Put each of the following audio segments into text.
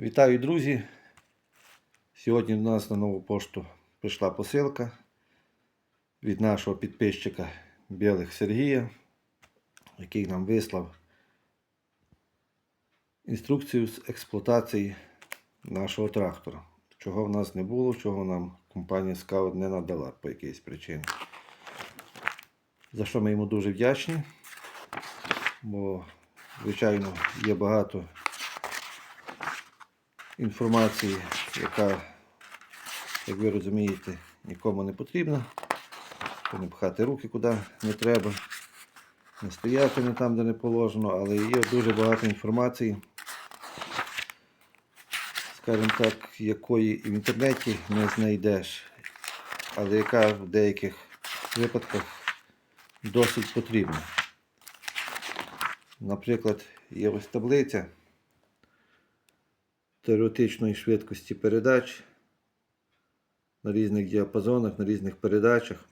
Вітаю, друзі! Сьогодні до нас на нову пошту прийшла посилка від нашого підписчика Білих Сергія, який нам вислав інструкцію з експлуатації нашого трактора. Чого в нас не було, чого нам компанія Scout не надала по якійсь причині. За що ми йому дуже вдячні, бо, звичайно, є багато інформації, яка, як ви розумієте, нікому не потрібна. Не пхати руки куди не треба, не стояти не там, де не положено, але є дуже багато інформації, скажімо так, якої в інтернеті не знайдеш, але яка в деяких випадках досить потрібна. Наприклад, є ось таблиця теоретичної швидкості передач на різних діапазонах, на різних передачах.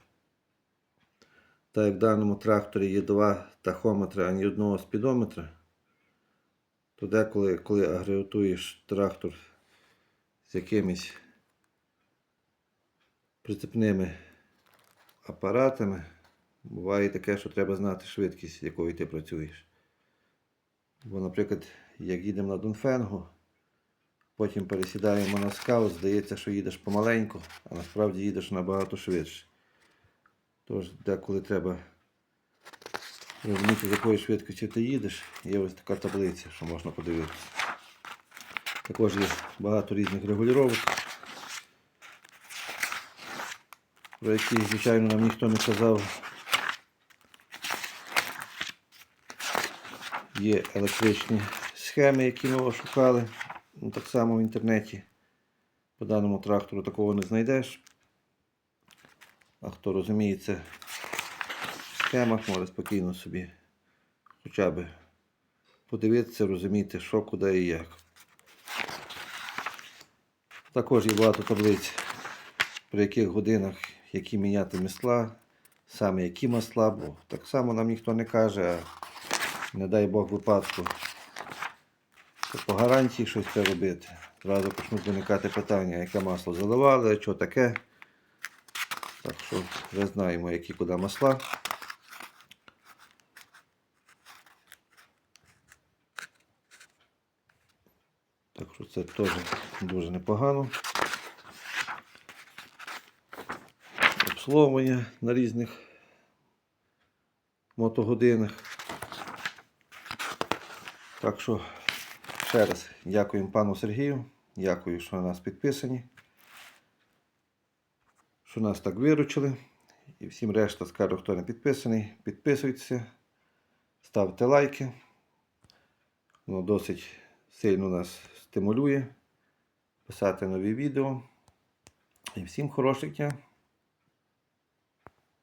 Та як в даному тракторі є два тахометри, а ні одного спідометра, то деколи, коли агрегатуєш трактор з якимись прицепними апаратами, буває таке, що треба знати швидкість, якою ти працюєш. Бо, наприклад, як їдемо на Донфенгу, Потім пересідаємо на скаут, здається, що їдеш помаленьку, а насправді їдеш набагато швидше. Тож, деколи треба розуміти, з якою швидкістю ти їдеш, є ось така таблиця, що можна подивитися. Також є багато різних регулювань, про які, звичайно, нам ніхто не казав. Є електричні схеми, які ми шукали. Ну, так само в інтернеті по даному трактору такого не знайдеш. А хто розуміється в схемах, може спокійно собі хоча б подивитися, розуміти, що, куди і як. Також є багато таблиць, при яких годинах які міняти масла, саме які масла, бо так само нам ніхто не каже, а не дай Бог випадку по гарантії щось це робити. Зразу почнуть виникати питання, яке масло заливали, що таке. Так що вже знаємо, які куди масла. Так що це теж дуже непогано. Обслуговування на різних мотогодинах. Так що Ще раз дякуємо пану Сергію. Дякую, що на нас підписані. Що нас так виручили. І всім решта скажу, хто не підписаний, підписуйтеся, ставте лайки. Воно досить сильно нас стимулює писати нові відео. І всім хороших дня!